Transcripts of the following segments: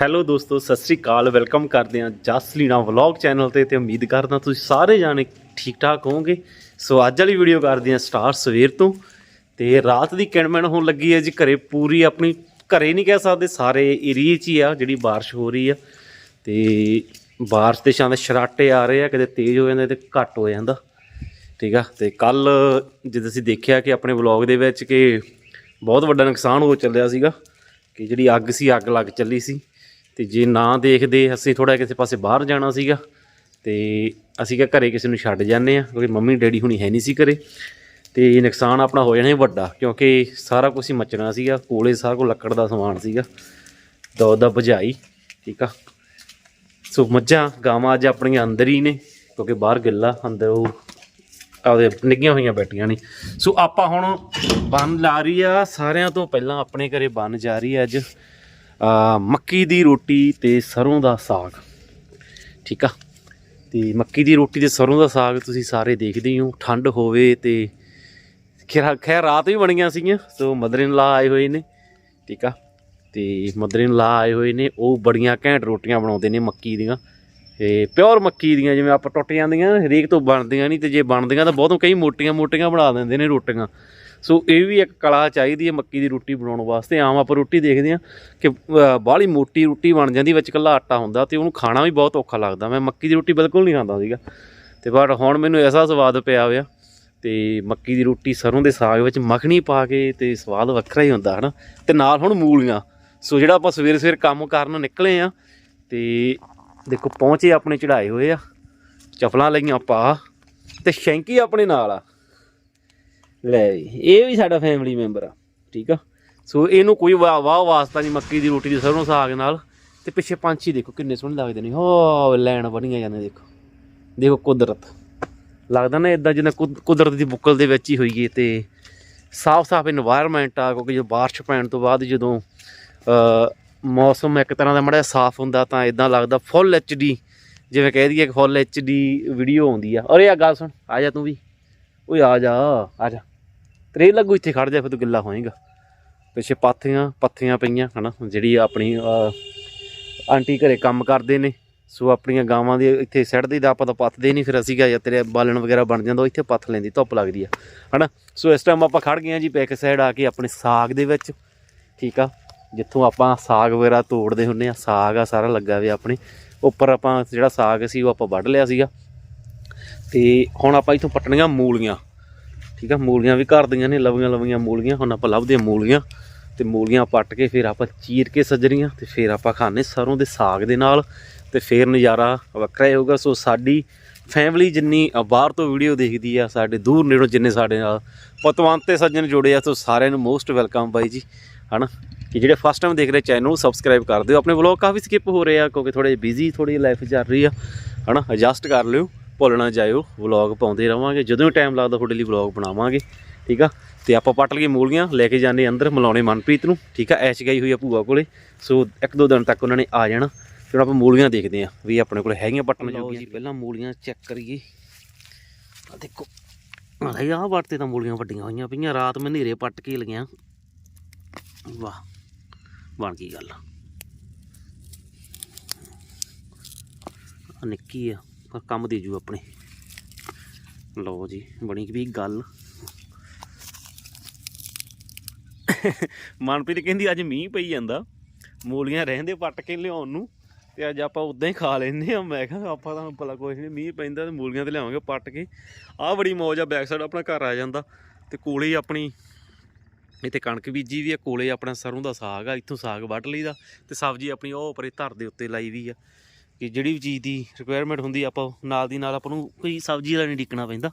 Hello ਦੋਸਤੋ, ਸਤਿ ਸ੍ਰੀ ਅਕਾਲ। Welcome ਕਰਦੇ ਹਾਂ ਜਸਲੀਨਾ ਵਲੌਗ ਚੈਨਲ ਤੇ ਤੇ ਉਮੀਦ ਕਰਦਾ ਤੁਸੀਂ ਸਾਰੇ ਜਾਣੇ ਠੀਕ ਠਾਕ ਹੋਵੋਗੇ। ਸੋ ਅੱਜ ਵਾਲੀ ਵੀਡੀਓ ਕਰਦੇ ਹਾਂ ਸਟਾਰ ਸਵੇਰ ਤੋਂ। ਤੇ ਰਾਤ ਦੀ ਕਿਣਮਣ ਹੋਣ ਲੱਗੀ ਹੈ ਜੀ, ਘਰੇ ਪੂਰੀ ਆਪਣੀ, ਘਰੇ ਨਹੀਂ ਕਹਿ ਸਕਦੇ, ਸਾਰੇ ਏਰੀਏ 'ਚ ਹੀ ਆ, ਜਿਹੜੀ ਬਾਰਿਸ਼ ਹੋ ਰਹੀ ਆ। ਤੇ ਬਾਰਿਸ਼ ਦੇ ਸ਼ਾਂ ਸ਼ਰਾਟੇ ਆ ਰਹੇ ਆ ਕਦੇ ਤੇਜ਼ ਹੋ ਜਾਂਦੇ ਤੇ ਘੱਟ ਹੋ ਜਾਂਦਾ। ਠੀਕ ਆ? ਤੇ ਕੱਲ ਜਦ ਅਸੀਂ ਦੇਖਿਆ ਕਿ ਆਪਣੇ ਵਲੌਗ ਦੇ ਵਿੱਚ ਕਿ ਬਹੁਤ ਵੱਡਾ ਨੁਕਸਾਨ ਹੋ ਚੱਲਿਆ ਸੀਗਾ, ਕਿ ਜਿਹੜੀ ਅੱਗ ਸੀ, ਅੱਗ ਲੱਗ ਚੱਲੀ ਸੀ। ਤੇ ਜੇ ਨਾ ਦੇਖਦੇ, ਅਸੀਂ ਥੋੜਾ ਕਿਸੇ ਪਾਸੇ ਬਾਹਰ ਜਾਣਾ ਸੀਗਾ ਤੇ ਅਸੀਂ ਕਿਹਾ ਘਰੇ ਕਿਸੇ ਨੂੰ ਛੱਡ ਜਾਂਦੇ ਆ ਕਿਉਂਕਿ ਮੰਮੀ ਡੈਡੀ ਹੁਣੀ ਹੈ ਨਹੀਂ ਸੀ ਘਰੇ। ਤੇ ਨੁਕਸਾਨ ਆਪਣਾ ਹੋ ਜਾਣਾ ਵੱਡਾ, ਕਿਉਂਕਿ ਸਾਰਾ ਕੁਝ ਹੀ ਮੱਚਣਾ ਸੀਗਾ, ਕੋਲੇ ਸਾਰਾ ਕੁਝ ਲੱਕੜ ਦਾ ਸਮਾਨ ਸੀਗਾ। ਦੋ ਦਾ ਭਜਾਈ, ਠੀਕ ਆ? ਸੋ ਮੱਝਾਂ, ਗਾਵਾਂ ਅੱਜ ਆਪਣੀਆਂ ਅੰਦਰ ਹੀ ਨੇ, ਕਿਉਂਕਿ ਬਾਹਰ ਗਿੱਲਾ, ਅੰਦਰ ਉਹ ਆਪਦੇ ਨਿੱਗੀਆਂ ਹੋਈਆਂ ਬੈਠੀਆਂ ਨੇ। ਸੋ ਆਪਾਂ ਹੁਣ ਬੰਨ ਲਾ ਰਹੀ ਆ, ਸਾਰਿਆਂ ਤੋਂ ਪਹਿਲਾਂ ਆਪਣੇ ਘਰੇ ਬੰਨ ਜਾ ਰਹੀ ਹੈ ਅੱਜ। ਮੱਕੀ ਦੀ ਰੋਟੀ ਤੇ ਸਰੋਂ ਦਾ ਸਾਗ। ਠੀਕ ਆ? ਤੇ ਮੱਕੀ ਦੀ ਰੋਟੀ ਤੇ ਸਰੋਂ ਦਾ ਸਾਗ ਤੁਸੀਂ ਸਾਰੇ ਦੇਖਦੇ ਹੋ ਠੰਡ ਹੋਵੇ ਤੇ ਖੈਰ ਖੈਰ ਰਾਤ ਵੀ ਬਣੀਆਂ ਸੀਗੀਆਂ, ਸੋ ਮਦਰ ਇਨ ਲਾ ਆਏ ਹੋਏ ਨੇ। ਠੀਕ ਆ? ਤੇ ਮਦਰ ਇਨ ਲਾ ਆਏ ਹੋਏ ਨੇ, ਉਹ ਬੜੀਆਂ ਘੈਂਟ ਰੋਟੀਆਂ ਬਣਾਉਂਦੇ ਨੇ ਮੱਕੀ ਦੀਆਂ। ਤੇ ਪਿਓਰ ਮੱਕੀ ਦੀਆਂ ਜਿਵੇਂ ਆਪਾਂ ਟੁੱਟ ਜਾਂਦੀਆਂ, ਹਰੇਕ ਤੋਂ ਬਣਦੀਆਂ ਨਹੀਂ ਤੇ ਜੇ ਬਣਦੀਆਂ ਤਾਂ ਬਹੁਤੋਂ ਕਈ ਮੋਟੀਆਂ ਮੋਟੀਆਂ ਬਣਾ ਦਿੰਦੇ ਨੇ ਰੋਟੀਆਂ। ਸੋ ਇਹ ਵੀ ਇੱਕ ਕਲਾ ਚਾਹੀਦੀ ਹੈ ਮੱਕੀ ਦੀ ਰੋਟੀ ਬਣਾਉਣ ਵਾਸਤੇ। ਆਮ ਆਪਾਂ ਰੋਟੀ ਦੇਖਦੇ ਹਾਂ ਕਿ ਬਾਹਲੀ ਮੋਟੀ ਰੋਟੀ ਬਣ ਜਾਂਦੀ, ਵਿੱਚ ਕੱਲਾ ਆਟਾ ਹੁੰਦਾ ਤੇ ਉਹਨੂੰ ਖਾਣਾ ਵੀ ਬਹੁਤ ਔਖਾ ਲੱਗਦਾ। ਮੈਂ ਮੱਕੀ ਦੀ ਰੋਟੀ ਬਿਲਕੁਲ ਨਹੀਂ ਖਾਂਦਾ ਸੀਗਾ। ਤੇ ਪਰ ਹੁਣ ਮੈਨੂੰ ਐਸਾ ਸਵਾਦ ਪਿਆ ਹੋਇਆ ਤੇ ਮੱਕੀ ਦੀ ਰੋਟੀ ਸਰੋਂ ਦੇ ਸਾਗ ਵਿੱਚ ਮੱਖਣੀ ਪਾ ਕੇ ਤੇ ਸਵਾਦ ਵੱਖਰਾ ਹੀ ਹੁੰਦਾ, ਹਨਾ? ਤੇ ਨਾਲ ਹੁਣ ਮੂਲੀਆਂ। ਸੋ ਜਿਹੜਾ ਆਪਾਂ ਸਵੇਰੇ ਸਵੇਰ ਕੰਮ ਕਰਨ ਨਿਕਲੇ ਆ ਤੇ ਦੇਖੋ ਪਹੁੰਚੇ ਆਪਣੇ ਚੜਾਏ ਹੋਏ ਆ, ਚਪਲਾਂ ਲਈਆਂ ਪਾ ਤੇ ਸ਼ੈਂਕੀ ਆਪਣੇ ਨਾਲ ਆ। ਲੈ ਵੀ ਇਹ ਵੀ ਸਾਡਾ ਫੈਮਿਲੀ ਮੈਂਬਰ ਆ, ਠੀਕ ਆ? ਸੋ ਇਹਨੂੰ ਕੋਈ ਵਾਹ ਵਾਹ ਵਾਸਤਾ ਨਹੀਂ ਮੱਕੀ ਦੀ ਰੋਟੀ ਦੀ ਨੂੰ ਸਾਗ ਨਾਲ। ਤੇ ਪਿੱਛੇ ਪੰਛੀ ਦੇਖੋ ਕਿੰਨੇ ਸੋਹਣੇ ਲੱਗਦੇ ਨੇ। ਹੋ, ਲੈਣ ਬਣੀਆਂ ਜਾਂਦੇ ਦੇਖੋ। ਦੇਖੋ ਕੁਦਰਤ। ਲੱਗਦਾ ਨਾ ਇਦਾਂ ਜਿਵੇਂ ਕੁਦਰਤ ਦੀ ਬੁੱਕਲ ਦੇ ਵਿੱਚ ਹੀ ਹੋਈਏ ਤੇ ਸਾਫ਼-ਸਾਫ਼ এনवायरमेंट ਆ, ਕਿਉਂਕਿ ਜਦੋਂ بارش ਪੈਣ ਤੋਂ ਬਾਅਦ ਜਦੋਂ ਮੌਸਮ ਇੱਕ ਤਰ੍ਹਾਂ ਦਾ ਮੜਾ ਸਾਫ਼ ਹੁੰਦਾ ਤਾਂ ਇਦਾਂ ਲੱਗਦਾ ਫੁੱਲ ਐਚਡੀ ਜਿਵੇਂ ਕਹਿ ਦਈਏ ਕਿ ਫੁੱਲ ਐਚਡੀ ਵੀਡੀਓ ਆਉਂਦੀ ਆ। ਅਰੇ ਆ ਗੱਲ ਸੁਣ, ਆ ਜਾ ਤੂੰ ਵੀ। ਓਏ ਆ ਜਾ ਆ ਜਾ। ਤੇਰੇ ਲੱਗੂ ਇੱਥੇ ਖੜ ਜਾ, ਫਿਰ ਤੂੰ ਗਿੱਲਾ ਹੋਏਗਾ। ਪਿੱਛੇ ਪਾਥੀਆਂ, ਪੱਥੀਆਂ ਪਈਆਂ, ਹਨਾ? ਜਿਹੜੀ ਆਪਣੀ ਆਂਟੀ ਘਰੇ ਕੰਮ ਕਰਦੇ ਨੇ, ਸੋ ਆਪਣੀਆਂ ਗਾਵਾਂ ਦੇ ਇੱਥੇ ਸਿੱਟਦੇ ਦਾ ਆਪਾਂ ਤਾਂ ਪੱਥਦੇ ਨਹੀਂ, ਫਿਰ ਅਸੀਂ ਕਿਹਾ ਯਾਰ ਤੇਰੇ ਬਾਲਣ ਵਗੈਰਾ ਬਣ ਜਾਂਦਾ, ਉਹ ਇੱਥੇ ਪੱਥ ਲੈਂਦੀ, ਧੁੱਪ ਲੱਗਦੀ ਆ, ਹਨਾ? ਸੋ ਇਸ ਟਾਈਮ ਆਪਾਂ ਖੜ ਗਏ ਆ ਜੀ, ਪੈਕ ਸਾਈਡ ਆ ਕੇ ਆਪਣੇ ਸਾਗ ਦੇ ਵਿੱਚ, ਠੀਕ ਆ? ਜਿੱਥੋਂ ਆਪਾਂ ਸਾਗ ਵਗੈਰਾ ਤੋੜਦੇ ਹੁੰਨੇ ਆ, ਸਾਗ ਆ ਸਾਰਾ ਲੱਗਾ ਹੋਇਆ ਆਪਣੇ। ਉੱਪਰ ਆਪਾਂ ਜਿਹੜਾ ਸਾਗ ਸੀ, ਉਹ ਆਪਾਂ ਵੱਢ ਲਿਆ ਸੀਗਾ। ਤੇ ਹੁਣ ਆਪਾਂ ਇੱਥੋਂ ਪੱਟਣੀਆਂ ਮੂਲੀਆਂ। ਠੀਕ ਆ, ਮੂਲੀਆਂ ਵੀ ਘਰ ਦੀਆਂ ਨੇ, ਲਵੀਆਂ ਲਵੀਆਂ ਮੂਲੀਆਂ। ਹੁਣ ਆਪਾਂ ਲੱਭਦੇ ਆ ਮੂਲੀਆਂ। ਤੇ ਮੂਲੀਆਂ ਪੱਟ ਕੇ ਫਿਰ ਆਪਾਂ ਚੀਰ ਕੇ ਸੱਜਰੀਆਂ ਤੇ ਫਿਰ ਆਪਾਂ ਖਾਣੇ ਸਰੋਂ ਦੇ ਸਾਗ ਦੇ ਨਾਲ। ਤੇ ਫਿਰ ਨਜ਼ਾਰਾ ਵੱਖਰਾ ਹੀ ਹੋਊਗਾ। ਸੋ ਸਾਡੀ ਫੈਮਿਲੀ ਜਿੰਨੀ ਬਾਹਰ ਤੋਂ ਵੀਡੀਓ ਦੇਖਦੀ ਆ, ਸਾਡੇ ਦੂਰ ਨੇੜੋਂ ਜਿੰਨੇ ਸਾਡੇ ਨਾਲ ਪਤਵੰਤ ਤੇ ਸੱਜਣ ਜੁੜੇ ਆ, ਸੋ ਸਾਰਿਆਂ ਨੂੰ ਮੋਸਟ ਵੈਲਕਮ ਬਾਈ ਜੀ। ਹਨਾ? ਕਿ ਜਿਹੜੇ ਫਸਟ ਟਾਈਮ ਦੇਖ ਰਹੇ, ਚੈਨਲ ਨੂੰ ਸਬਸਕ੍ਰਾਈਬ ਕਰ ਦਿਓ। ਆਪਣੇ ਵਲੌਗ ਕਾਫੀ ਸਕਿਪ ਹੋ ਰਹੇ ਆ, ਕਿਉਂਕਿ ਥੋੜੇ ਬਿਜ਼ੀ ਥੋੜੀ ਲਾਈਫ ਚੱਲ ਰਹੀ ਆ। ਹਨਾ? ਐਡਜਸਟ ਕਰ ਲਿਓ। ਭੁੱਲ ਨਾ ਜਾਇਓ ਵਲੌਗ ਪਾਉਂਦੇ ਰਵਾਂਗੇ। ਜਦੋਂ ਵੀ ਟਾਈਮ ਲੱਗਦਾ ਤੁਹਾਡੇ ਲਈ ਵਲੌਗ ਬਣਾਵਾਂਗੇ ਠੀਕ ਆ? ਤੇ ਆਪਾਂ ਪੱਟ ਲਈਏ ਮੂਲੀਆਂ ਲੈ ਕੇ ਜਾਂਦੇ ਅੰਦਰ ਮਿਲਾਉਣੇ ਮਨਪ੍ਰੀਤ ਨੂੰ ਠੀਕ ਆ? ਐਸ਼ ਗਈ ਹੋਈ ਆ ਭੂਆ ਕੋਲੇ। ਸੋ ਇੱਕ ਦੋ ਦਿਨ ਤੱਕ ਉਹਨਾਂ ਨੇ ਆ ਜਾਣਾ। ਫਿਰ ਆਪਾਂ ਮੂਲੀਆਂ ਦੇਖਦੇ ਆ ਵੀ ਆਪਣੇ ਕੋਲੇ ਹੈਗੀਆਂ ਪੱਟਣ ਜੋਗੀਆਂ। ਪਹਿਲਾਂ ਮੂਲੀਆਂ ਚੈੱਕ ਕਰੀਏ। ਆ ਦੇਖੋ ਆਹ ਆਹ ਵੱਟ ਤੇ ਤਾਂ ਮੂਲੀਆਂ ਵੱਡੀਆਂ ਹੋਈਆਂ ਪਈਆਂ ਰਾਤ ਮੈਂ ਹਨੇਰੇ ਪੱਟ ਕੇ ਲਗਿਆ ਵਾਹ ਬਣ ਗਈ ਗੱਲ। ਨਿੱਕੀ ਆ। ਪਰ ਕੰਮ ਦੇ ਜੂ ਆਪਣੇ। ਲਓ ਜੀ, ਬਣੀ ਵੀ ਗੱਲ। ਮਨਪ੍ਰੀਤ ਕਹਿੰਦੀ, ਅੱਜ ਮੀਂਹ ਪਈ ਜਾਂਦਾ। ਮੂਲੀਆਂ ਰਹਿੰਦੇ ਪੱਟ ਕੇ ਲਿਆਉਣ ਨੂੰ, ਤੇ ਅੱਜ ਆਪਾਂ ਉਦਾਂ ਹੀ ਖਾ ਲੈਂਦੇ ਆ ਮੈਂ ਕਿਹਾ, ਆਪਾਂ ਤਾਂ ਭਲਾ ਕੁਛ ਨਹੀਂ ਮੀਂਹ ਪੈਂਦਾ ਤੇ ਮੂਲੀਆਂ ਤੇ ਲਿਆਵਾਂਗੇ ਪੱਟ ਕੇ। ਆਹ ਬੜੀ ਮੌਜ ਆ ਬੈਕ ਸਾਈਡ ਆਪਣਾ ਘਰ ਆ ਜਾਂਦਾ। ਤੇ ਕੋਲੇ ਆਪਣੀ, ਇੱਥੇ ਕਣਕ ਬੀਜੀ ਵੀ ਆ, ਕੋਲੇ ਆਪਣਾ ਸਰੋਂ ਦਾ ਸਾਗ ਆ, ਇੱਥੋਂ ਸਾਗ ਵੱਢ ਲਈਦਾ। ਤੇ ਸਬਜ਼ੀ ਆਪਣੀ ਉਹ ਪਰੇ ਧਰ ਦੇ ਉੱਤੇ ਲਾਈ ਵੀ ਆ। ਕਿ ਜਿਹੜੀ ਵੀ ਚੀਜ਼ ਦੀ ਰਿਕੁਆਇਰਮੈਂਟ ਹੁੰਦੀ ਆਪਾਂ ਨਾਲ ਦੀ ਨਾਲ ਆਪਾਂ ਨੂੰ ਕੋਈ ਸਬਜ਼ੀ ਵਾਲਾ ਨਹੀਂ ਡਿੱਕਣਾ ਪੈਂਦਾ।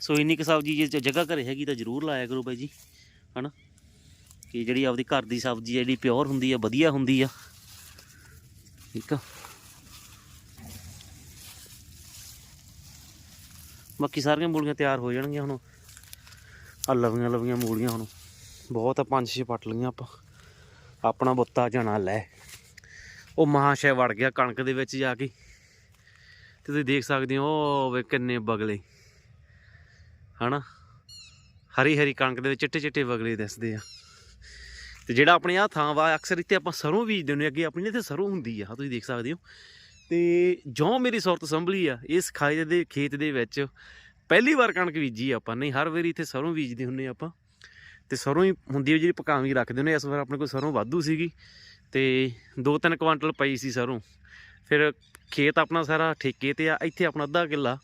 ਸੋ ਇੰਨੀ ਕੁ ਸਬਜ਼ੀ ਜੇ ਜਗ੍ਹਾ ਘਰੇ ਹੈਗੀ ਤਾਂ ਜ਼ਰੂਰ ਲਾਇਆ ਕਰੋ ਬਾਈ ਜੀ, ਹਨਾ? ਕਿ ਜਿਹੜੀ ਆਪਦੀ ਘਰ ਦੀ ਸਬਜ਼ੀ ਆ, ਜਿਹੜੀ ਪਿਓਰ ਹੁੰਦੀ ਆ, ਵਧੀਆ ਹੁੰਦੀ ਆ। ਠੀਕ ਆ? ਬਾਕੀ ਸਾਰੀਆਂ ਮੂਲੀਆਂ ਤਿਆਰ ਹੋ ਜਾਣਗੀਆਂ ਹੁਣ। ਆ ਲਵੀਆਂ ਲਵੀਆਂ ਮੂਲੀਆਂ ਹੁਣ। ਬਹੁਤ ਆ, ਪੰਜ ਛੇ ਪੱਟ ਲਈਆਂ ਆਪਾਂ। ਆਪਣਾ ਬੁੱਤਾ ਜਾਣਾ ਲੈ। ਉਹ ਮਹਾਸ਼ੈ ਵੜ ਗਿਆ ਕਣਕ ਦੇ ਵਿੱਚ ਜਾ ਕੇ। ਤੇ ਤੁਸੀਂ ਦੇਖ ਸਕਦੇ ਹੋ ਵੇ ਕਿੰਨੇ ਬਗਲੇ। ਹਨਾ? ਹਰੀ ਹਰੀ ਕਣਕ ਦੇ ਵਿੱਚ ਚਿੱਟੇ ਚਿੱਟੇ ਬਗਲੇ ਦਿਸਦੇ ਆ। ਤੇ ਜਿਹੜਾ ਆਪਣੇ ਆ ਥਾਂ ਵਾ, ਅਕਸਰ ਇੱਥੇ ਆਪਾਂ ਸਰੋਂ ਬੀਜਦੇ ਹੁੰਦੇ ਅੱਗੇ ਆਪਣੀ ਨਾ ਇੱਥੇ ਸਰੋਂ ਹੁੰਦੀ ਆ ਤੁਸੀਂ ਦੇਖ ਸਕਦੇ ਹੋ। ਤੇ ਜੋ ਮੇਰੀ ਸੁਰਤ ਸੰਭਲੀ ਆ ਇਸ ਖਾਏ ਦੇ ਖੇਤ ਦੇ ਵਿੱਚ ਪਹਿਲੀ ਵਾਰ ਕਣਕ ਬੀਜੀ ਆਪਾਂ ਨਹੀਂ ਹਰ ਵਾਰੀ ਇੱਥੇ ਸਰੋਂ ਬੀਜਦੇ ਹੁੰਨੇ ਆਪਾਂ। ਤੇ ਸਰੋਂ ਹੀ ਹੁੰਦੀ ਹੈ ਜਿਹੜੀ ਪਕਾਵੀ ਰੱਖਦੇ ਹੁੰਦੇ ਇਸ ਵਾਰ ਆਪਣੇ ਕੋਲ ਸਰੋਂ ਵਾਧੂ ਸੀਗੀ। ਤੇ 2-3 ਕੁਆਂਟਲ ਪਈ ਸੀ ਸਰੋਂ। ਫਿਰ ਖੇਤ ਆਪਣਾ ਸਾਰਾ ਠੇਕੇ ਤੇ ਆ, ਇੱਥੇ ਆਪਣਾ ਅੱਧਾ ਕਿੱਲਾ।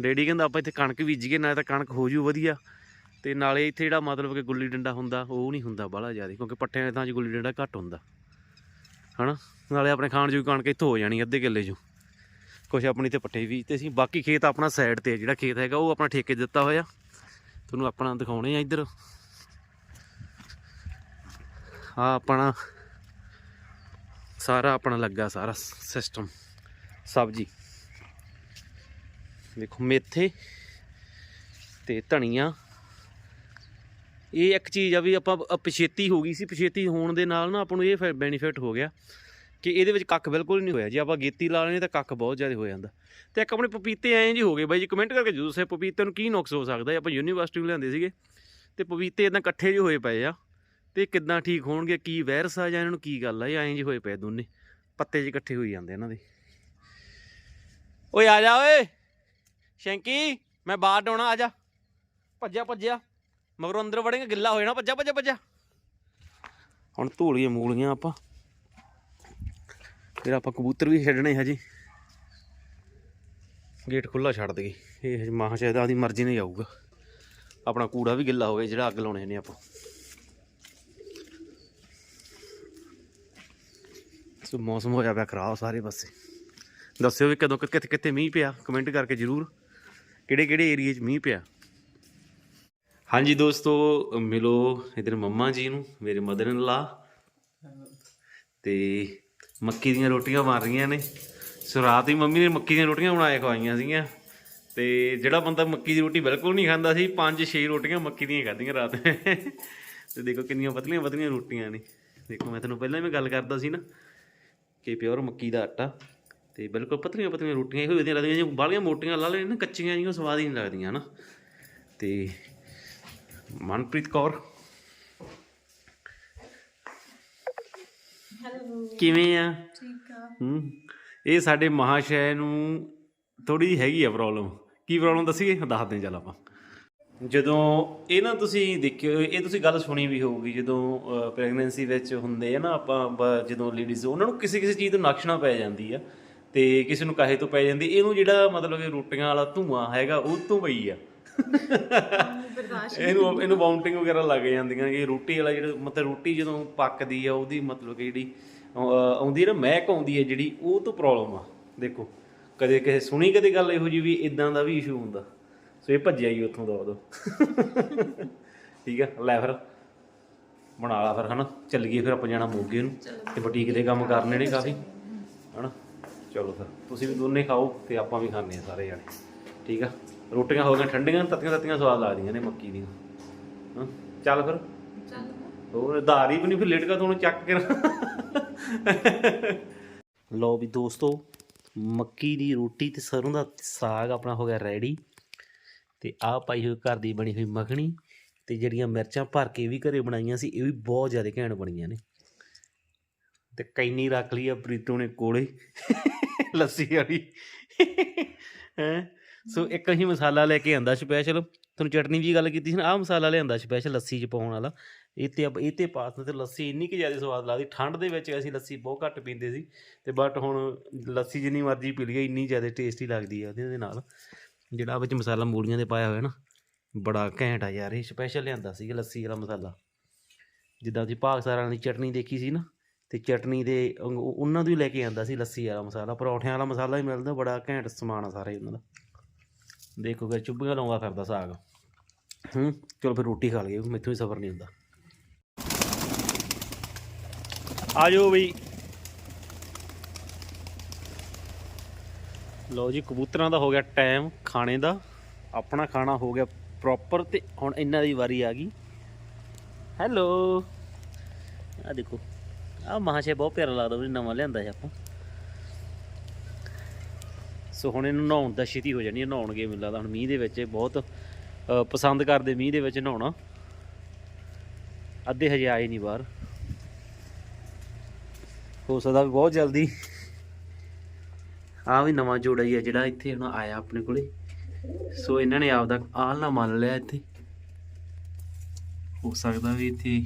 ਡੈਡੀ ਕਹਿੰਦਾ, ਆਪਾਂ ਇੱਥੇ ਕਣਕ ਬੀਜੀਏ ਨਾ ਤਾਂ ਕਣਕ ਹੋ ਜੂ ਵਧੀਆ। ਤੇ ਨਾਲੇ ਇੱਥੇ ਜਿਹੜਾ ਮਤਲਬ ਕਿ ਗੁੱਲੀ ਡੰਡਾ ਹੁੰਦਾ, ਉਹ ਨਹੀਂ ਹੁੰਦਾ ਬਾਹਲਾ ਜ਼ਿਆਦਾ, ਕਿਉਂਕਿ ਪੱਠਿਆਂ ਦੇ ਥਾਂ 'ਚ ਗੁੱਲੀ ਡੰਡਾ ਘੱਟ ਹੁੰਦਾ। ਹਨਾ? ਨਾਲੇ ਆਪਣੇ ਖਾਣ ਜੋਗੀ ਕਣਕ ਇੱਥੋਂ ਹੋ ਜਾਣੀ, ਅੱਧੇ ਕਿੱਲੇ 'ਚੋਂ। ਕੁਛ ਆਪਣੀ ਤੇ ਪੱਠੇ ਵੀ, ਤੇ ਅਸੀਂ ਬਾਕੀ ਖੇਤ ਆਪਣਾ ਸਾਈਡ ਤੇ ਜਿਹੜਾ ਖੇਤ ਹੈਗਾ, ਉਹ ਆਪਣਾ ਠੇਕੇ ਦਿੱਤਾ ਹੋਇਆ। ਤੁਹਾਨੂੰ ਆਪਣਾ ਦਿਖਾਉਣੇ ਆ ਇੱਧਰ। ਆ ਆਪਣਾ ਸਾਰਾ ਆਪਣਾ ਲੱਗਾ ਸਾਰਾ ਸਿਸਟਮ ਸਬਜੀ। ਦੇਖੋ, ਮੇਥੇ ਤੇ ਧਨੀਆ। ਇਹ ਇੱਕ ਚੀਜ਼ ਆ ਵੀ ਆਪਾਂ ਪਛੇਤੀ ਹੋ ਗਈ ਸੀ। ਪਛੇਤੀ ਹੋਣ ਦੇ ਨਾਲ ਨਾ ਆਪਾਂ ਨੂੰ ਇਹ ਬੈਨੀਫਿਟ ਹੋ ਗਿਆ ਕਿ ਇਹਦੇ ਵਿੱਚ ਕੱਖ ਬਿਲਕੁਲ ਨਹੀਂ ਹੋਇਆ। ਜੇ ਆਪਾਂ ਗੇਤੀ ਲਾ ਲੈਣੇ ਤਾਂ ਕੱਖ ਬਹੁਤ ਜ਼ਿਆਦਾ ਹੋ ਜਾਂਦਾ। ਤੇ ਇੱਕ ਆਪਣੇ ਪਪੀਤੇ ਐਂ ਜੀ ਹੋ ਗਏ ਬਾਈ। ਜੀ ਕਮੈਂਟ ਕਰਕੇ ਜਰੂਰ ਸੇ ਪਪੀਤੇ ਨੂੰ ਕੀ ਨੁਕਸ ਹੋ ਸਕਦਾ ਹੈ? ਆਪਾਂ ਯੂਨੀਵਰਸਿਟੀ ਨੂੰ ਲਿਆਂਦੇ ਸੀਗੇ। ਤੇ ਪਪੀਤੇ ਇਦਾਂ ਇਕੱਠੇ ਜਿਹੇ ਹੋਏ ਪਏ ਆ। ਤੇ ਕਿੱਦਾਂ ਠੀਕ ਹੋਣਗੇ, ਕੀ ਵਾਇਰਸ ਆ ਜਾਂ ਇਹਨਾਂ ਨੂੰ ਕੀ ਗੱਲ ਆ, ਇਹ ਐਂ ਜਿਹੇ ਹੋਏ ਪਏ ਦੋਨੇ। ਪੱਤੇ ਜੇ ਇਕੱਠੇ ਹੋਈ ਜਾਂਦੇ ਇਹਨਾਂ ਦੇ। ਓਏ ਆ ਜਾ ਓਏ, ਸ਼ੈਂਕੀ, ਮੈਂ ਬਾਹਰ ਡਾਉਣਾ, ਆ ਜਾ। ਭੱਜਿਆ ਭੱਜਿਆ। ਮਗਰੋਂ ਅੰਦਰ ਵੜੇਗਾ, ਗਿੱਲਾ ਹੋ ਜਾਣਾ, ਭੱਜਿਆ ਭੱਜਿਆ ਭੱਜਿਆ। ਹੁਣ ਧੂਲੀਆਂ ਮੂਲੀਆਂ ਆਪਾਂ। ਫਿਰ ਆਪਾਂ ਕਬੂਤਰ ਵੀ ਛੱਡਣੇ ਹਜੇ। ਗੇਟ ਖੁੱਲਾ ਛੱਡ ਦਈਏ। ਇਹ ਹਜੇ ਮਾਹ ਸ਼ਾਇਦ ਆਦੀ ਮਰਜ਼ੀ ਨਾਲ ਜਾਊਗਾ ਆਪਣਾ ਕੂੜਾ ਵੀ ਗਿੱਲਾ ਹੋਵੇ, ਜਿਹੜਾ ਅੱਗ ਲਾਉਣੇ ਨੇ ਆਪਾਂ। ਸੋ ਮੌਸਮ ਹੋਇਆ ਪਿਆ ਖਰਾਬ ਸਾਰੇ ਪਾਸੇ। ਦੱਸਿਓ ਵੀ ਕਦੋਂ ਕਿੱਥੇ ਕਿੱਥੇ ਮੀਂਹ ਪਿਆ? ਕਮੈਂਟ ਕਰਕੇ ਜਰੂਰ। ਕਿਹੜੇ ਕਿਹੜੇ ਏਰੀਏ 'ਚ ਮੀਂਹ ਪਿਆ? ਹਾਂਜੀ ਦੋਸਤੋ, ਮਿਲੋ ਇਧਰ ਮੰਮਾ ਜੀ ਨੂੰ, ਮੇਰੇ ਮਦਰ ਇਨ ਲਾ ਤੇ ਮੱਕੀ ਦੀਆਂ ਰੋਟੀਆਂ ਬਣ ਰਹੀਆਂ ਨੇ। ਸੋ ਰਾਤ ਹੀ ਮੰਮੀ ਨੇ ਮੱਕੀ ਦੀਆਂ ਰੋਟੀਆਂ ਬਣਾ ਕੇ ਖਵਾਈਆਂ ਸੀਗੀਆਂ। ਤੇ ਜਿਹੜਾ ਬੰਦਾ ਮੱਕੀ ਦੀ ਰੋਟੀ ਬਿਲਕੁਲ ਨਹੀਂ ਖਾਂਦਾ ਸੀ, ਪੰਜ ਛੇ ਰੋਟੀਆਂ ਮੱਕੀ ਦੀਆਂ ਖਾਧੀਆਂ ਰਾਤ। ਤੇ ਦੇਖੋ ਕਿੰਨੀਆਂ ਪਤਲੀਆਂ ਪਤਲੀਆਂ ਰੋਟੀਆਂ ਨੇ। ਦੇਖੋ ਮੈਂ ਤੁਹਾਨੂੰ ਪਹਿਲਾਂ ਵੀ ਗੱਲ ਕਰਦਾ ਸੀ ਨਾ ਕਿ ਪਿਓਰ ਮੱਕੀ ਦਾ ਆਟਾ। ਤੇ ਬਿਲਕੁਲ ਪਤਲੀਆਂ ਪਤਲੀਆਂ ਰੋਟੀਆਂ ਇਹੋ ਵਧੀਆ ਲੱਗਦੀਆਂ। ਜੇ ਬਾਹਲੀਆਂ ਮੋਟੀਆਂ ਲਾ ਲੈਣ ਨਾ ਕੱਚੀਆਂ ਜਿਹੀਆਂ ਸਵਾਦ ਹੀ ਨਹੀਂ ਲੱਗਦੀਆਂ ਨਾ। ਤੇ ਮਨਪ੍ਰੀਤ ਕੌਰ। ਕਿਵੇਂ ਆ? ਠੀਕ ਆ। ਹੂੰ। ਇਹ ਸਾਡੇ ਮਹਾਸ਼ੈ ਨੂੰ ਥੋੜੀ ਹੈਗੀ ਆ ਪ੍ਰੋਬਲਮ ਕੀ ਪ੍ਰੋਬਲਮ ਦੱਸੀਏ? ਦੱਸਦੇ ਹਾਂ ਚੱਲ ਆਪਾਂ। ਜਦੋਂ ਇਹ ਨਾ ਤੁਸੀਂ ਦੇਖਿਓ ਇਹ ਤੁਸੀਂ ਗੱਲ ਸੁਣੀ ਵੀ ਹੋਊਗੀ ਜਦੋਂ ਪ੍ਰੈਗਨੈਂਸੀ ਵਿੱਚ ਹੁੰਦੇ ਆ ਨਾ ਆਪਾਂ ਜਦੋਂ ਲੇਡੀਜ਼ ਉਹਨਾਂ ਨੂੰ ਕਿਸੇ ਕਿਸੇ ਚੀਜ਼ ਤੋਂ ਨਕਸ਼ਣਾ ਪੈ ਜਾਂਦੀ ਆ ਤੇ ਕਿਸੇ ਨੂੰ ਕਾਹੇ ਤੋਂ ਪੈ ਜਾਂਦੀ ਇਹਨੂੰ ਜਿਹੜਾ ਮਤਲਬ ਕਿ ਰੋਟੀਆਂ ਵਾਲਾ ਧੂਆਂ ਹੈਗਾ ਉਹ ਤੋਂ ਪਈ ਆ। ਇਹਨੂੰ ਇਹਨੂੰ ਬਾਉਂਟਿੰਗ ਵਗੈਰਾ ਲੱਗ ਜਾਂਦੀਆਂ ਕਿ ਰੋਟੀ ਵਾਲਾ ਜਿਹੜਾ ਮਤਲਬ ਰੋਟੀ ਜਦੋਂ ਪੱਕਦੀ ਆ ਉਹਦੀ ਮਤਲਬ ਕਿ ਜਿਹੜੀ ਆਉਂਦੀ ਨਾ ਮਹਿਕ ਆਉਂਦੀ ਹੈ ਜਿਹੜੀ ਉਹ ਤੋਂ ਪ੍ਰੋਬਲਮ ਆ। ਦੇਖੋ ਕਦੇ ਕਿਸੇ ਸੁਣੀ ਕਦੇ ਗੱਲ ਇਹੋ ਜੀ ਵੀ ਇਦਾਂ ਦਾ ਵੀ ਇਸ਼ੂ ਹੁੰਦਾ। ਸੋ ਇਹ ਭੱਜਿਆ ਹੀ ਉੱਥੋਂ ਦਾ ਉਦੋਂ ਠੀਕ ਆ, ਲੈ ਫਿਰ। ਬਣਾ ਲਾ ਫਿਰ, ਹਨਾ। ਚੱਲ ਗਏ ਫਿਰ ਆਪਾਂ ਜਾਣਾ ਮੋਗੇ ਨੂੰ। ਤੇ ਬੁਟੀਕ ਦੇ ਕੰਮ ਕਰਨੇ ਨੇ ਕਾਫੀ। ਹਨਾ। ਚਲੋ ਫਿਰ, ਤੁਸੀਂ ਵੀ ਦੋਨੇ ਖਾਓ ਤੇ ਆਪਾਂ ਵੀ ਖਾਣੇ ਆ ਸਾਰੇ ਜਾਣੇ। ਠੀਕ ਆ? ਰੋਟੀਆਂ ਹੋ ਗਈਆਂ ਠੰਡੀਆਂ, ਤੱਤੀਆਂ ਤੱਤੀਆਂ ਸਵਾਦ ਲੱਗਦੀਆਂ ਨੇ ਮੱਕੀ ਦੀਆਂ। ਹਾਂ ਚੱਲ ਫਿਰ। ਚੱਲ ਹੋਰ, ਧਾਰੀ ਵੀ ਨਹੀਂ ਫਿਰ ਲੇਟ ਕਾ ਤੁਹਾਨੂੰ ਚੱਕ ਕੇ ਲੋ ਵੀ ਦੋਸਤੋ, ਮੱਕੀ ਦੀ ਰੋਟੀ ਤੇ ਸਰੋਂ ਦਾ ਸਾਗ ਆਪਣਾ ਹੋ ਗਿਆ ਰੈਡੀ ਤੇ ਆਹ ਪਾਈ ਹੋਈ ਘਰ ਦੀ ਬਣੀ ਹੋਈ ਮੱਖਣੀ ਤੇ ਜਿਹੜੀਆਂ ਮਿਰਚਾਂ ਭਰ ਕੇ ਵੀ ਘਰੇ ਬਣਾਈਆਂ ਸੀ, ਇਹ ਵੀ ਬਹੁਤ ਜ਼ਿਆਦਾ ਘੈਂਟ ਬਣੀਆਂ ਨੇ। ਤੇ ਕੈਨੀ ਰੱਖ ਲਈ ਆ ਪ੍ਰੀਤੂ ਨੇ ਕੋਲੇ, ਲੱਸੀ ਵਾਲੀ। ਹੈ? ਸੋ ਇੱਕ ਅਸੀਂ ਮਸਾਲਾ ਲੈ ਕੇ ਆਂਦਾ ਸਪੈਸ਼ਲ ਤੁਹਾਨੂੰ ਚਟਨੀ ਦੀ ਗੱਲ ਕੀਤੀ ਸੀ ਨਾ, ਆਹ ਮਸਾਲਾ ਲਿਆਂਦਾ ਸਪੈਸ਼ਲ ਲੱਸੀ 'ਚ ਪਾਉਣ ਵਾਲਾ। ਇਹ ਤੇ ਅਬ- ਇਹ ਤੇ ਪਾਸ ਤੇ ਲੱਸੀ ਇੰਨੀ ਕਿ ਜ਼ਿਆਦਾ ਸਵਾਦ ਲੱਗਦੀ। ਠੰਡ ਦੇ ਵਿੱਚ ਅਸੀਂ ਲੱਸੀ ਬਹੁਤ ਘੱਟ ਪੀਂਦੇ ਸੀ। ਤੇ ਬਟ ਹੁਣ ਲੱਸੀ ਜਿੰਨੀ ਮਰਜ਼ੀ ਪੀ ਲਈਏ, ਇੰਨੀ ਜ਼ਿਆਦਾ ਟੇਸਟੀ ਲੱਗਦੀ ਆ ਉਹਦੇ ਨਾਲ। ਜਿਹੜਾ ਵਿੱਚ ਮਸਾਲਾ ਮੂਲੀਆਂ ਦੇ ਪਾਇਆ ਹੋਇਆ ਨਾ, ਬੜਾ ਘੈਂਟ ਆ ਯਾਰ, ਇਹ ਸਪੈਸ਼ਲ ਲਿਆਂਦਾ ਸੀ ਲੱਸੀ ਵਾਲਾ ਮਸਾਲਾ। ਜਿੱਦਾਂ ਅਸੀਂ ਭਾਗ ਭਾਗਸਾਰਾਂ ਦੀ ਚਟਨੀ ਦੇਖੀ ਸੀ ਨਾ, ਤੇ ਚਟਨੀ ਦੇ ਉਹਨਾਂ ਤੋਂ ਹੀ ਲੈ ਕੇ ਆਂਦਾ ਸੀ ਲੱਸੀ ਵਾਲਾ ਮਸਾਲਾ, ਪਰੌਠਿਆਂ ਵਾਲਾ ਮਸਾਲਾ ਹੀ ਮਿਲਦਾ, ਬੜਾ ਘੈਂਟ ਸਮਾਨ ਆ ਸਾਰੇ ਉਹਨਾਂ ਦਾ। ਦੇਖੋ ਕਿ ਚੁੱਭੀਆਂ ਲਾਉਂਦਾ ਫਿਰਦਾ ਸਾਗ। ਹੂੰ, ਚਲੋ ਫਿਰ ਰੋਟੀ ਖਾ ਲਈਏ, ਮੈਥੋਂ ਹੀ ਸਫਰ ਨਹੀਂ ਹੁੰਦਾ। ਆ ਜਾਓ ਬਈ। ਲਓ ਜੀ, ਕਬੂਤਰਾਂ ਦਾ ਹੋ ਗਿਆ ਟਾਈਮ ਖਾਣੇ ਦਾ, ਆਪਣਾ ਖਾਣਾ ਹੋ ਗਿਆ ਪ੍ਰੋਪਰ ਤੇ ਹੁਣ ਇਹਨਾਂ ਦੀ ਵਾਰੀ ਆ ਗਈ। ਹੈਲੋ ਆ ਦੇਖੋ ਆ ਮਹਾਸ਼ੇ ਬਹੁਤ ਪਿਆਰਾ ਲੱਗਦਾ ਉਹ ਨਵਾਂ ਲਿਆਂਦਾ ਸੀ ਆਪਾਂ। ਸੋ ਹੁਣ ਇਹਨੂੰ ਨਹਾਉਣ ਦਾ ਛੇਤੀ ਹੋ ਜਾਣੀ ਹੈ, ਨਹਾਉਣਗੇ ਮੈਨੂੰ ਲੱਗਦਾ ਹੁਣ ਮੀਂਹ ਦੇ ਵਿੱਚ, ਬਹੁਤ ਪਸੰਦ ਕਰਦੇ ਮੀਂਹ ਦੇ ਵਿੱਚ ਨਹਾਉਣਾ। ਅੱਧੇ ਹਜੇ ਆਏ ਨਹੀਂ ਬਾਹਰ। ਹੋ ਸਕਦਾ ਵੀ ਬਹੁਤ ਜਲਦੀ ਆ ਵੀ ਨਵਾਂ ਜੋੜਾ ਹੀ ਆ ਜਿਹੜਾ ਇੱਥੇ ਹੁਣ ਆਇਆ ਆਪਣੇ ਕੋਲੇ। ਸੋ ਇਹਨਾਂ ਨੇ ਆਪਦਾ ਆਲਣਾ ਮੰਨ ਲਿਆ ਇੱਥੇ। ਹੋ ਸਕਦਾ ਵੀ ਇੱਥੇ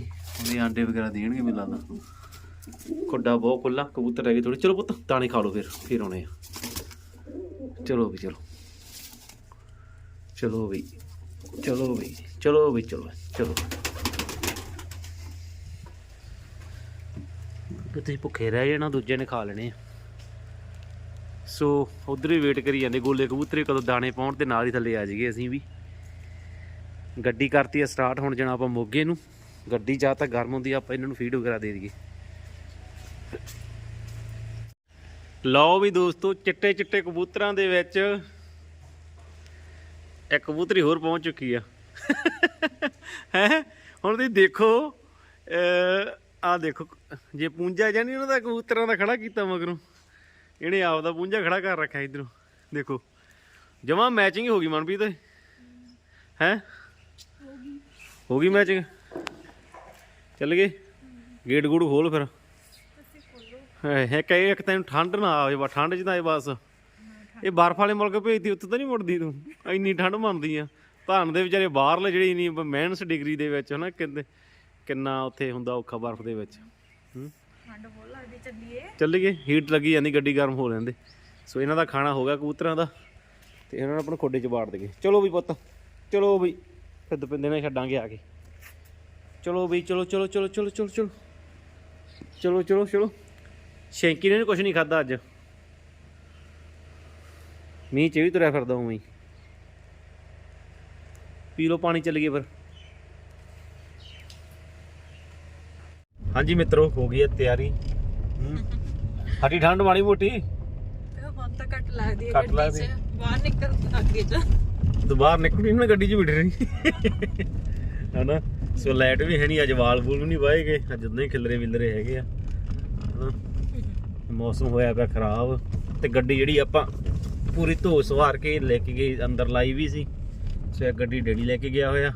ਉਹਦੇ ਆਂਡੇ ਵਗੈਰਾ ਦੇਣਗੇ ਮੈਨੂੰ ਲੱਗਦਾ ਖੁੱਡਾ ਬਹੁਤ ਖੁੱਲਾ ਕਬੂਤਰ ਰਹਿ ਹੈਗੇ ਥੋੜੇ ਚਲੋ ਪੁੱਤ, ਦਾਣੇ ਖਾ ਲਓ ਫਿਰ ਫਿਰ ਆਉਣੇ ਆ। ਚਲੋ ਵੀ, ਚਲੋ। ਚਲੋ ਵੀ ਚਲੋ ਵੀ ਚਲੋ ਵੀ, ਚਲੋ ਚਲੋ। ਕਿ ਤੁਸੀਂ ਭੁੱਖੇ ਰਹਿ ਜਾਣਾ, ਦੂਜੇ ਨੇ ਖਾ ਲੈਣੇ ਆ। ਸੋ ਉਧਰ ਹੀ ਵੇਟ ਕਰੀ ਜਾਂਦੇ, ਗੋਲੇ ਕਬੂਤਰੇ ਕਦੋਂ ਦਾਣੇ ਪਾਉਣ ਤੇ ਨਾਲ ਹੀ ਥੱਲੇ ਆ ਜਾਈਏ ਅਸੀਂ ਵੀ। ਗੱਡੀ ਕਰਤੀ ਆ ਸਟਾਰਟ ਹੁਣ ਜਾਣਾ ਆਪਾਂ ਮੋਗੇ ਨੂੰ। ਗੱਡੀ ਜਾਂ ਤਾਂ ਗਰਮ ਹੁੰਦੀ ਆਪਾਂ ਇਹਨਾਂ ਨੂੰ ਫੀਡ ਵਗੈਰਾ ਦੇ ਦਈਏ। ਲਓ ਵੀ ਦੋਸਤੋ ਚਿੱਟੇ ਚਿੱਟੇ ਕਬੂਤਰਾਂ ਦੇ ਵਿੱਚ ਇੱਕ ਕਬੂਤਰੀ ਹੋਰ ਪਹੁੰਚ ਚੁੱਕੀ ਆ। ਹੈ? ਹੁਣ ਤੁਸੀਂ ਦੇਖੋ ਆ ਦੇਖੋ, ਜੇ ਪੂੰਜਾ ਜਾਨੀ ਉਹਨਾਂ ਦਾ ਕਬੂਤਰਾਂ ਦਾ ਖੜਾ ਕੀਤਾ ਮਗਰੋਂ। ਇਹਨੇ ਆਪ ਦਾ ਪੂੰਜਾ ਖੜਾ ਕਰ ਰੱਖਿਆ ਇਧਰੋਂ। ਦੇਖੋ। ਜਮਾ ਮੈਚਿੰਗ ਹੋ ਗਈ ਮਨਪ੍ਰੀਤ। ਹੈ? ਹੋ ਗਈ ਮੈਚਿੰਗ ਚੱਲ ਗਏ। ਗੇਟ ਗੂੜ ਖੋਲ ਫਿਰ। ਹੈ ਕਈ ਇੱਕ ਤੈਨੂੰ ਠੰਡ ਨਾ ਆਵੇ ਬਾ ਠੰਡ ਚ ਤਾਂ ਇਹ ਬਸ। ਇਹ ਬਰਫ ਵਾਲੇ ਮੁਲਕ ਭੇਜਦੀ ਉੱਥੇ ਤਾਂ ਨਹੀਂ ਮੁੜਦੀ ਤੂੰ। ਇੰਨੀ ਠੰਡ ਮੰਨਦੀ ਆ। ਧਾਨ ਦੇ ਵਿਚਾਰੇ ਬਾਹਰਲੇ ਜਿਹੜੀ ਇੰਨੀ ਮਾਈਨਸ ਡਿਗਰੀ ਦੇ ਵਿੱਚ ਹਨਾ, ਕਿੰਨੇ ਕਿੰਨਾ ਉੱਥੇ ਹੁੰਦਾ ਔਖਾ ਬਰਫ ਦੇ ਵਿੱਚ। ਹੂੰ। ਠੰਡ ਬਹੁਤ ਲੱਗਦੀ ਚੱਲੀਏ। ਚੱਲ ਗਏ ਹੀਟ ਲੱਗੀ ਜਾਂਦੀ, ਗੱਡੀ ਗਰਮ ਹੋ ਲੈਂਦੇ ਸੋ ਇਹਨਾਂ ਦਾ ਖਾਣਾ ਹੋ ਗਿਆ ਕਬੂਤਰਾਂ ਦਾ, ਤੇ ਇਹਨਾਂ ਨੂੰ ਆਪਣੇ ਖੋਡੇ 'ਚ ਬਾੜ ਦੇਗੇ ਚਲੋ ਵੀ ਪੁੱਤ, ਚਲੋ ਵੀ ਫਿਰ ਦਪਿੰਦੇ ਨੇ ਛੱਡਾਂਗੇ ਆ ਕੇ। ਚਲੋ ਵੀ ਚਲੋ ਚਲੋ ਚਲੋ ਚਲੋ ਚਲੋ ਚਲੋ। ਚਲੋ ਚਲੋ ਚਲੋ। ਸ਼ੈਂਕੀ ਨੇ ਕੁਝ ਨਹੀਂ ਖਾਦਾ ਅੱਜ। ਮੀਂਹ ਚ ਵੀ ਤੁਰਿਆ ਫਿਰਦਾ ਉਵੇਂ ਹੀ। ਪੀ ਲੋ ਪਾਣੀ ਚੱਲ ਗਏ ਫਿਰ। ਹਾਂਜੀ ਮਿੱਤਰੋ ਹੋ ਗਈ ਹੈ ਤਿਆਰੀ। ਹੂੰ। ਸਾਡੀ ਠੰਡ ਮਾੜੀ ਮੋਟੀ। ਹੁਣ ਤਾਂ ਘੱਟ ਲੱਗਦੀ ਹੈ ਘੱਟ ਗੱਡੀ ਲੱਗਦੀ। 'ਚ। ਬਾਹਰ ਨਿਕਲ ਅੱਗੇ ਚ ਤੂੰ ਬਾਹਰ ਨਿਕਲੀ ਨਾ ਗੱਡੀ 'ਚ ਬਿਠ ਰਹੀ ਹਨਾ? ਸੋ ਲਾਈਟ ਵੀ ਹੈ ਨਹੀਂ ਅੱਜ ਵਾਲ ਵੂਲ ਵੀ ਨਹੀਂ ਵਾਹੇਗੇ ਅੱਜ ਉਦਾਂ ਹੀ ਖਿਲਰੇ ਵਿਲਰੇ ਹੈਗੇ ਆ। ਹਨਾ? ਮੌਸਮ ਹੋਇਆ ਪਿਆ ਖਰਾਬ। ਤੇ ਗੱਡੀ ਜਿਹੜੀ ਆਪਾਂ ਪੂਰੀ ਧੋ ਸਵਾਰ ਕੇ ਲੈ ਕੇ ਗਏ ਅੰਦਰ ਲਾਈ ਵੀ ਸੀ। ਸੋ ਇਹ ਗੱਡੀ ਡੈਡੀ ਲੈ ਕੇ ਗਿਆ ਹੋਇਆ।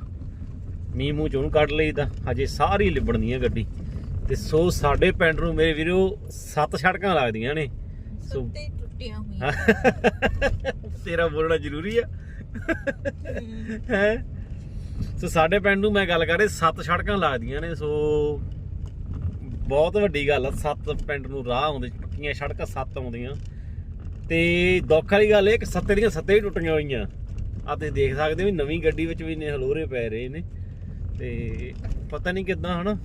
ਮੀਂਹ ਮੂੰਹ ਚੋਂ ਕੱਢ ਲਈ ਤਾਂ। ਹਜੇ ਸਾਰੀ ਲਿਬੜਨੀ ਆ ਗੱਡੀ। ਤੇ ਸੋ ਸਾਡੇ ਪਿੰਡ ਨੂੰ ਮੇਰੇ ਵੀਰੋ ਸੱਤ ਸੜਕਾਂ ਲੱਗਦੀਆਂ ਨੇ। ਸੋ ਟੁੱਟੀਆਂ ਹੋਈਆਂ। ਤੇਰਾ ਬੋਲਣਾ ਜ਼ਰੂਰੀ ਆ। ਹੈ। ਸੋ ਸਾਡੇ ਪਿੰਡ ਨੂੰ ਮੈਂ ਗੱਲ ਕਰ ਰਿਹਾ ਸੱਤ ਸੜਕਾਂ ਲੱਗਦੀਆਂ ਨੇ ਸੋ ਬਹੁਤ ਵੱਡੀ ਗੱਲ ਆ ਸੱਤ ਪਿੰਡ ਨੂੰ ਰਾਹ ਆਉਂਦੇ ਪੱਕੀਆਂ ਸੜਕਾਂ ਸੱਤ ਆਉਂਦੀਆਂ। ਤੇ ਦੁੱਖ ਵਾਲੀ ਗੱਲ ਇਹ ਕਿ ਸੱਤੇ ਦੀਆਂ ਸੱਤੇ ਹੀ ਟੁੱਟੀਆਂ ਹੋਈਆਂ। ਆ ਤੁਸੀਂ ਦੇਖ ਸਕਦੇ ਹੋ ਵੀ ਨਵੀਂ ਗੱਡੀ ਵਿੱਚ ਵੀ ਨੇ ਹਲੋਰੇ ਪੈ ਰਹੇ ਨੇ। ਤੇ ਪਤਾ ਨਹੀਂ ਕਿੱਦਾਂ ਹਨਾ?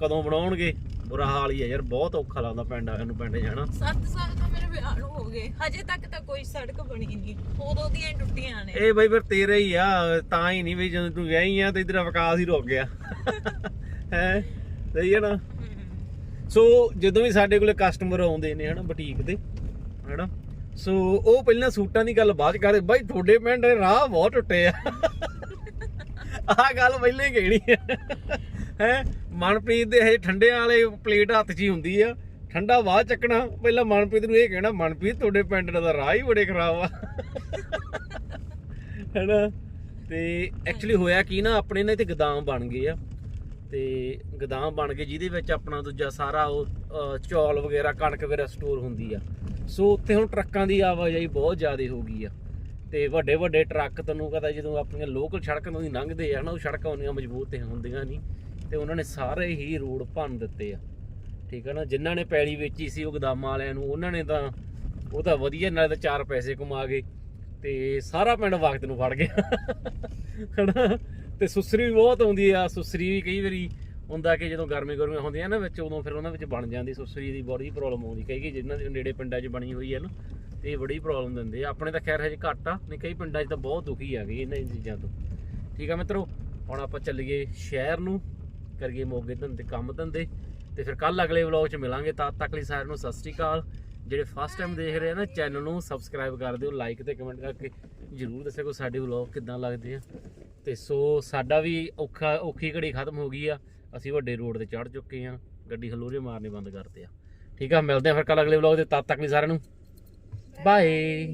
ਕਦੋਂ ਬਣਾਉਣਗੇ? ਬੁਰਾ ਹਾਲ ਹੀ ਆ ਯਾਰ ਬਹੁਤ ਔਖਾ ਲੱਗਦਾ ਪਿੰਡ ਆ ਨੂੰ ਪਿੰਡ ਜਾਣਾ। 7 ਸਾਲ ਤਾਂ ਮੇਰੇ ਵਿਆਹ ਨੂੰ ਹੋ ਗਏ ਹਜੇ ਤੱਕ ਤਾਂ ਕੋਈ ਸੜਕ ਬਣੀ ਨਹੀਂ ਉਦੋਂ ਦੀਆਂ ਹੀ ਟੁੱਟੀਆਂ ਨੇ। ਇਹ ਬਈ ਫਿਰ ਤੇਰਾ ਹੀ ਆ ਤਾਂ ਹੀ ਨਹੀਂ ਵੀ ਜਦੋਂ ਤੂੰ ਵਿਆਹੀ ਆ ਤੇ ਇਧਰ ਵਿਕਾਸ ਹੀ ਰੁਕ ਗਿਆ। ਹੈ? ਸਹੀ ਹੈ ਨਾ? ਸੋ ਜਦੋਂ ਵੀ ਸਾਡੇ ਕੋਲੇ ਕਸਟਮਰ ਆਉਂਦੇ ਨੇ ਹਨਾ ਬੁਟੀਕ ਤੇ ਹਨਾ ਸੋ ਉਹ ਪਹਿਲਾਂ ਸੂਟਾਂ ਦੀ ਗੱਲ ਬਾਅਦ ਕਰਦੇ ਬਾਈ ਤੁਹਾਡੇ ਪਿੰਡ ਦੇ ਰਾਹ ਬਹੁਤ ਟੁੱਟੇ ਆ। ਆਹ ਗੱਲ ਪਹਿਲਾਂ ਹੀ ਕਹਿਣੀ ਹੈ ਹੈ, ਮਨਪ੍ਰੀਤ ਦੇ ਹਜੇ ਠੰਡਿਆਂ ਵਾਲੇ ਪਲੇਟ ਹੱਥ 'ਚ ਹੀ ਹੁੰਦੀ ਆ। ਠੰਡਾ ਬਾਅਦ ਚੱਕਣਾ, ਪਹਿਲਾਂ ਮਨਪ੍ਰੀਤ ਨੂੰ ਇਹ ਕਹਿਣਾ, ਮਨਪ੍ਰੀਤ, ਤੁਹਾਡੇ ਪਿੰਡ ਦਾ ਰਾਹ ਹੀ ਬੜੇ ਖਰਾਬ ਆ। ਹੈਨਾ? ਤੇ ਐਕਚੁਅਲੀ ਹੋਇਆ ਕੀ ਨਾ, ਆਪਣੇ ਨਾ ਇੱਥੇ ਗਦਾਮ ਬਣ ਗਏ ਆ। ਤੇ ਗਦਾਮ ਬਣ ਗਏ, ਜਿਹਦੇ ਵਿੱਚ ਆਪਣਾ ਦੂਜਾ ਸਾਰਾ ਉਹ ਚੌਲ ਵਗੈਰਾ, ਕਣਕ ਵਗੈਰਾ ਸਟੋਰ ਹੁੰਦੀ ਆ। ਸੋ ਉੱਥੇ ਹੁਣ ਟਰੱਕਾਂ ਦੀ ਆਵਾਜਾਈ ਬਹੁਤ ਜ਼ਿਆਦਾ ਹੋ ਗਈ ਆ। ਤੇ ਵੱਡੇ ਵੱਡੇ ਟਰੱਕ ਤੈਨੂੰ ਪਤਾ ਜਦੋਂ ਆਪਣੀਆਂ ਲੋਕਲ ਸੜਕਾਂ ਤੋਂ ਲੰਘਦੇ ਆ ਨਾ, ਉਹ ਸੜਕਾਂ ਉਹਨੀਆਂ ਮਜ਼ਬੂਤ ਤੇ ਹੁੰਦੀਆਂ ਨਹੀਂ। ਤੇ ਉਹਨਾਂ ਨੇ ਸਾਰੇ ਹੀ ਰੋਡ ਭੰਨ ਦਿੱਤੇ ਆ। ਠੀਕ ਹੈ ਨਾ? ਜਿਨ੍ਹਾਂ ਨੇ ਪੈਲੀ ਵੇਚੀ ਸੀ ਉਹ ਗਦਾਮਾਂ ਵਾਲਿਆਂ ਨੂੰ, ਉਹਨਾਂ ਨੇ ਤਾਂ ਉਹ ਤਾਂ ਵਧੀਆ, ਨਾਲੇ ਤਾਂ ਚਾਰ ਪੈਸੇ ਕਮਾ ਗਏ। ਤੇ ਸਾਰਾ ਪਿੰਡ ਵਕਤ ਨੂੰ ਫੜ ਗਿਆ। ਹਨਾ? ਤੇ ਸੁਸਰੀ ਵੀ ਬਹੁਤ ਆਉਂਦੀ ਆ। ਸੁਸਰੀ ਵੀ ਕਈ ਵਾਰੀ ਹੁੰਦਾ ਕਿ ਜਦੋਂ ਗਰਮੀ ਗਰਮੀ ਹੁੰਦੀਆਂ ਨਾ ਵਿੱਚ, ਉਦੋਂ ਫਿਰ ਉਹਨਾਂ ਵਿੱਚ ਬਣ ਜਾਂਦੀ ਸੁਸਰੀ ਦੀ ਬੜੀ ਪ੍ਰੋਬਲਮ ਆਉਂਦੀ। ਕਈ ਕਈ ਜਿਨ੍ਹਾਂ ਦੇ ਨੇੜੇ ਪਿੰਡਾਂ 'ਚ ਬਣੀ ਹੋਈ ਹੈ ਨਾ, ਤੇ ਇਹ ਬੜੀ ਪ੍ਰੋਬਲਮ ਦਿੰਦੇ ਆ। ਆਪਣੇ ਤਾਂ ਖੈਰ ਹਜੇ ਘੱਟ ਆ, ਨਹੀਂ ਕਈ ਪਿੰਡਾਂ 'ਚ ਤਾਂ ਬਹੁਤ ਦੁਖੀ ਆ ਗਏ ਇਹਨਾਂ ਚੀਜ਼ਾਂ ਤੋਂ। ਠੀਕ ਆ ਮਿੱਤਰੋ, ਹੁਣ ਆਪਾਂ ਚੱਲੀਏ ਸ਼ਹਿਰ ਨੂੰ। ਕਰੀਏ ਮੋਗੇ ਧੰਦੇ, ਕੰਮ ਧੰਦੇ। ਤੇ ਫਿਰ ਕੱਲ ਅਗਲੇ ਵਲੌਗ 'ਚ ਮਿਲਾਂਗੇ। ਤਦ ਤੱਕ ਲਈ ਸਾਰਿਆਂ ਨੂੰ ਸਤਿ ਸ੍ਰੀ ਅਕਾਲ। ਜਿਹੜੇ ਫਸਟ ਟਾਈਮ ਦੇਖ ਰਹੇ ਆ ਨਾ ਚੈਨਲ ਨੂੰ ਸਬਸਕ੍ਰਾਈਬ ਕਰ ਦਿਓ ਲਾਈਕ ਤੇ ਕਮੈਂਟ ਕਰਕੇ ਜਰੂਰ ਦੱਸਿਓ ਕਿ ਸਾਡੇ ਵਲੌਗ ਕਿੱਦਾਂ ਲੱਗਦੇ ਆ। ਤੇ ਸੋ ਸਾਡਾ ਵੀ ਔਖਾ, ਔਖੀ ਘੜੀ ਖਤਮ ਹੋ ਗਈ ਆ। ਅਸੀਂ ਵੱਡੇ ਰੋਡ ਤੇ ਚੜ ਚੁੱਕੇ ਆ। ਗੱਡੀ ਹਲੋਰੇ ਮਾਰਨੇ ਬੰਦ ਕਰਤੇ ਆ। ਠੀਕ ਆ, ਮਿਲਦੇ ਆ ਫਿਰ ਕੱਲ ਅਗਲੇ ਵਲੌਗ 'ਤੇ। ਤਦ ਤੱਕ ਲਈ ਸਾਰਿਆਂ ਨੂੰ ਬਾਏ